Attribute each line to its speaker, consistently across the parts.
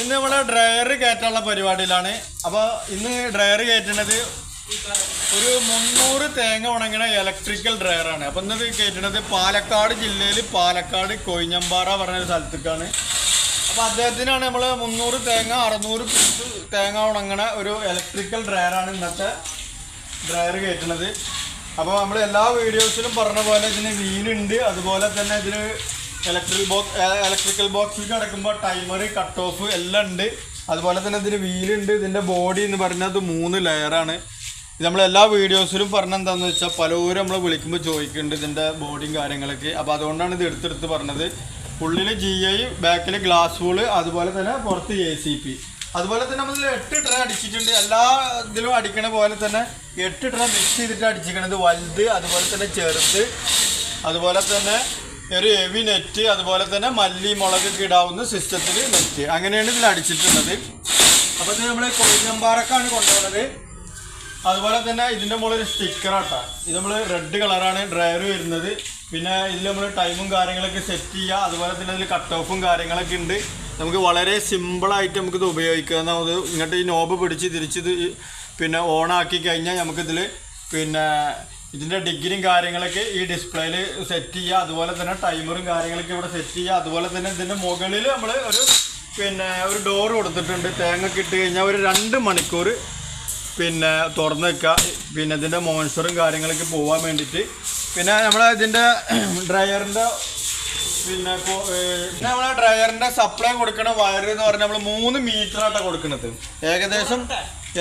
Speaker 1: ഇന്ന് നമ്മൾ ഡ്രയർ കയറ്റാനുള്ള പരിപാടിയിലാണ്. അപ്പോൾ ഇന്ന് ഡ്രയർ കയറ്റുന്നത് ഒരു മുന്നൂറ് തേങ്ങ ഉണങ്ങണ ഇലക്ട്രിക്കൽ ഡ്രയറാണ് അപ്പം ഇന്നത് കയറ്റുന്നത് പാലക്കാട് ജില്ലയിൽ പാലക്കാട് കൊയിഞ്ഞമ്പാറ പറഞ്ഞ സ്ഥലത്തേക്കാണ്. അപ്പോൾ അദ്ദേഹത്തിനാണ് നമ്മൾ മുന്നൂറ് തേങ്ങ അറുന്നൂറ് പീസ് തേങ്ങ ഉണങ്ങണ ഒരു ഇലക്ട്രിക്കൽ ഡ്രയറാണ് ഇന്നത്തെ ഡ്രയർ കയറ്റുന്നത്. അപ്പോൾ നമ്മൾ എല്ലാ വീഡിയോസിലും പറഞ്ഞ പോലെ ഇതിന് വീലുണ്ട് അതുപോലെ തന്നെ ഇതിന് ഇലക്ട്രിക് ബോക്സ് ഇലക്ട്രിക്കൽ ബോക്സിൽ കിടക്കുമ്പോൾ ടൈമർ കട്ട് ഓഫ് എല്ലാം ഉണ്ട്. അതുപോലെ തന്നെ ഇതിന് വീലുണ്ട്. ഇതിന്റെ ബോഡി എന്ന് പറഞ്ഞാൽ അത് മൂന്ന് ലെയറാണ് ഇത് നമ്മൾ എല്ലാ വീഡിയോസിലും പറഞ്ഞ എന്താണെന്ന് വെച്ചാൽ പലരും നമ്മൾ വിളിക്കുമ്പോൾ ചോദിക്കുന്നുണ്ട് ഇതിന്റെ ബോഡിയും കാര്യങ്ങളൊക്കെ. അപ്പോൾ അതുകൊണ്ടാണ് ഇത് എടുത്തെടുത്ത് പറഞ്ഞത്. ഉള്ളിൽ ജി ഐ ബാക്കിൽ ഗ്ലാസ് വൂൾ അതുപോലെ തന്നെ പുറത്ത് എ സി പി അതുപോലെ തന്നെ നമ്മൾ എട്ട് ട്രേ അടിച്ചിട്ടുണ്ട്. എല്ലാ ഇതിലും അടിക്കണ പോലെ തന്നെ എട്ട് ട്രേ മിക്സ് ചെയ്തിട്ട് അടിച്ചിരിക്കണത്. വലുത് അതുപോലെ തന്നെ ചെറുത് അതുപോലെ തന്നെ ഒരു എവി നെറ്റ് അതുപോലെ തന്നെ മല്ലി മുളകൊക്കെ ഇടാവുന്ന സിസ്റ്റത്തിൽ നെറ്റ് അങ്ങനെയാണ് ഇതിൽ അടിച്ചിട്ടുള്ളത്. അപ്പോൾ ഇത് നമ്മൾ കൊഴിഞ്ഞമ്പാറക്കാണ് കൊണ്ടുപോകുന്നത് അതുപോലെ തന്നെ ഇതിന്റെ മുകളിൽ ഒരു സ്റ്റിക്കറാട്ടാ ഇത് നമ്മൾ റെഡ് കളറാണ് ഡ്രയർ വരുന്നത്. പിന്നെ ഇതിൽ നമ്മൾ ടൈമും കാര്യങ്ങളൊക്കെ സെറ്റ് ചെയ്യുക. അതുപോലെ തന്നെ ഇതിൽ കട്ട് ഓഫും കാര്യങ്ങളൊക്കെ ഉണ്ട്. നമുക്ക് വളരെ സിമ്പിളായിട്ട് നമുക്കിത് ഉപയോഗിക്കാവുന്ന ഇത് ഇങ്ങോട്ട് ഈ നോബ് പിടിച്ച് തിരിച്ച് പിന്നെ ഓണാക്കി കഴിഞ്ഞാൽ നമുക്കിതിൽ പിന്നെ ഇതിന്റെ ഡിഗ്രിയും കാര്യങ്ങളൊക്കെ ഈ ഡിസ്പ്ലേയിൽ സെറ്റ് ചെയ്യുക അതുപോലെ തന്നെ ടൈമറും കാര്യങ്ങളൊക്കെ ഇവിടെ സെറ്റ് ചെയ്യുക അതുപോലെ തന്നെ ഇതിന്റെ മുകളിൽ നമ്മൾ ഒരു പിന്നെ ഒരു ഡോർ കൊടുത്തിട്ടുണ്ട്. തേങ്ങ ഇട്ട് കഴിഞ്ഞാൽ ഒരു രണ്ട് മണിക്കൂർ പിന്നെ തുറന്ന് വെക്കുക. പിന്നെ ഇതിന്റെ മോൺസ്റ്ററും കാര്യങ്ങളൊക്കെ പോകാൻ വേണ്ടിയിട്ട്. പിന്നെ നമ്മൾ ഇതിന്റെ ഡ്രയറിന്റെ പിന്നെ നമ്മൾ ഡ്രയറിന്റെ സപ്ലൈ കൊടുക്കണ വയർ എന്ന് പറഞ്ഞാൽ നമ്മൾ മൂന്ന് മീറ്ററായിട്ടാണ് കൊടുക്കുന്നത് ഏകദേശം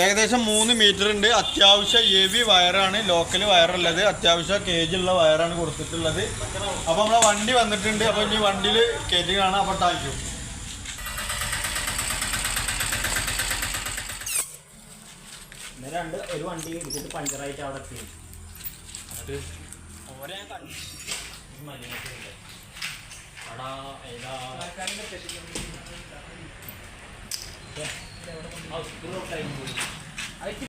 Speaker 1: ഏകദേശം മൂന്ന് മീറ്റർ ഉണ്ട്. അത്യാവശ്യം ഹെവി വയറാണ്. ലോക്കൽ വയറുള്ളത്. അത്യാവശ്യം കേജ് ഉള്ള വയറാണ് കൊടുത്തിട്ടുള്ളത്. അപ്പോൾ നമ്മളെ വണ്ടി വന്നിട്ടുണ്ട്. അപ്പോൾ ഇനി വണ്ടിയിൽ കയറ്റി കാണാം. അപ്പോൾ താങ്ക്
Speaker 2: രണ്ട് ഒരു വണ്ടി എടുത്തിട്ട് പഞ്ചറായിട്ട് അവിടെ എത്തി. ഓരോ അടാ of grow time. I think